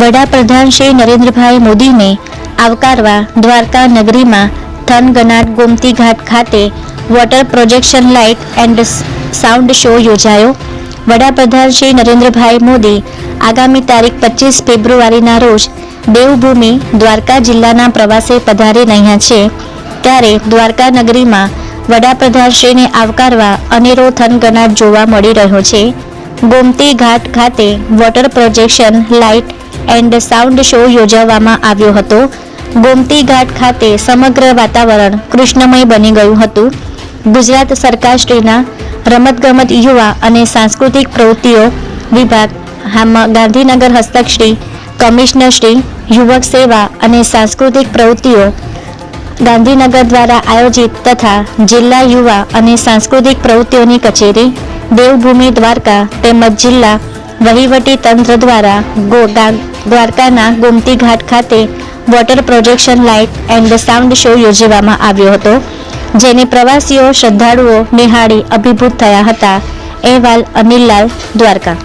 વડાપ્રધાન શ્રી નરેન્દ્રભાઈ મોદીને આવકારવા દ્વારકા નગરીમાં થનગનાટ ગોમતી ઘાટ ખાતે water projection light and sound show યોજાયો. વડાપ્રધાન શ્રી નરેન્દ્રભાઈ મોદી આગામી તારીખ પચીસ ફેબ્રુઆરીના રોજ દેવભૂમિ દ્વારકા જિલ્લાના પ્રવાસે પધારી રહ્યા છે. ત્યારે દ્વારકા નગરીમાં વડાપ્રધાનશ્રીને આવકારવા અનેરો થનગનાટ જોવા મળી રહ્યો છે. ગોમતી ઘાટ ખાતે water projection light and sound show યોજવામાં આવ્યો હતો. ગોમતી ઘાટ ખાતે સમગ્ર વાતાવરણ કૃષ્ણમય બની ગયું હતું. ગુજરાત સરકારશ્રીના રમતગમત યુવા અને સાંસ્કૃતિક પ્રવૃત્તિઓ વિભાગ ગાંધીનગર હસ્તક શ્રી, કમિશનર શ્રી, યુવક સેવા અને સાંસ્કૃતિક પ્રવૃત્તિઓ ગાંધીનગર દ્વારા આયોજિત તથા જિલ્લા યુવા અને સાંસ્કૃતિક પ્રવૃત્તિઓની કચેરી, દેવભૂમિ દ્વારકા તેમજ જિલ્લા વહીવટી તંત્ર દ્વારા ગા- દ્વારકાના ગોમતી ઘાટ ખાતે water projection light and sound show યોજવામાં આવ્યો હતો, જેને પ્રવાસીઓ શ્રદ્ધાળુઓ નિહાળી અભિભૂત થયા હતા. અહેવાલ અનિલલાલ દ્વારકા.